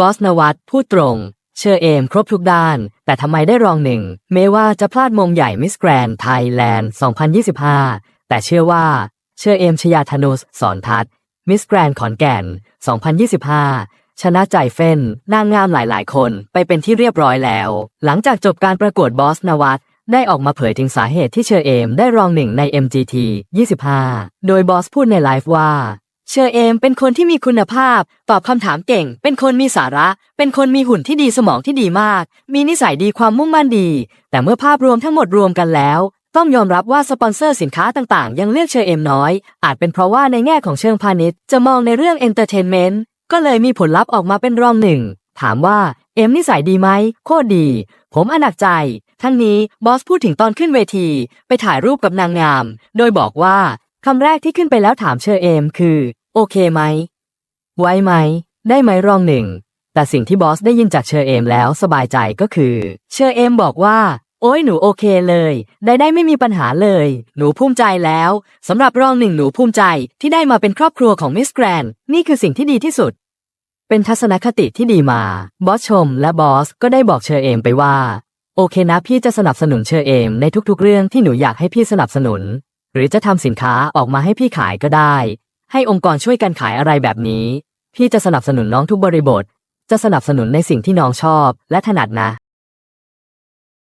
บอสนวัตพูดตรง เชอเอมครบทุกด้าน แต่ทำไมได้รองหนึ่งแม้ว่าจะพลาดมงใหญ่มิสแกรนไทยแลนด์ 2025 แต่เชื่อว่า เชอเอมชยาธนุสสอนทัศมิสแกรนขอนแก่น 2025 ชนะใจเฟ้นนางงามหลายๆ คนไปเป็นที่เรียบร้อยแล้ว หลังจากจบการประกวดบอสนวัตได้ออกมาเผยถึงสาเหตุที่เชอเอมได้รองหนึ่งใน MGT 25 โดยบอสพูดในไลฟ์ว่า เชอเอมเป็นคนที่มีคุณภาพ ตอบคำถามเก่ง เป็นคนมีสาระ เป็นคนมีหุ่นที่ดีสมองที่ดีมาก มีนิสัยดีความมุ่งมั่นดี แต่เมื่อภาพรวมทั้งหมดรวมกันแล้ว ต้องยอมรับว่าสปอนเซอร์สินค้าต่างๆ ยังเลือกเชอเอมน้อย อาจเป็นเพราะว่าในแง่ของเชิงพาณิชย์ จะมองในเรื่องเอนเตอร์เทนเมนต์ก็เลยมีผลลัพธ์ออกมาเป็นรองหนึ่งถามว่าเอ็มนิสัยดีไหมโคตรดี ผมอนักใจ ทั้งนี้บอสพูดถึงตอนขึ้นเวที ไปถ่ายรูปกับนางงาม โดยบอกว่าคำแรกที่ขึ้นไปแล้วถามเชอเอมคือ โอเคไหม ไว้ไหม ได้ไหมรองหนึ่ง แต่สิ่งที่บอสได้ยินจากเชอเอมแล้วสบายใจก็คือ เชอเอมบอกว่า โอ้ยหนูโอเคเลย ได้ได้ไม่มีปัญหาเลย หนูภูมิใจแล้วสำหรับรองหนึ่งหนูภูมิใจที่ได้มาเป็นครอบครัวของมิสแกรนนี่คือสิ่งที่ดีที่สุด เป็นทัศนคติที่ดีมา บอสชม และบอสก็ได้บอกเชอเอมไปว่าโอเคนะพี่จะสนับสนุนเชอเอมในทุกๆเรื่องที่หนูอยากให้พี่สนับสนุน หรือจะทำสินค้าออกมาให้พี่ขายก็ได้ ให้องค์กรช่วยกันขายอะไรแบบนี้ พี่จะสนับสนุนน้องทุกบริบท จะสนับสนุนในสิ่งที่น้องชอบและถนัดนะ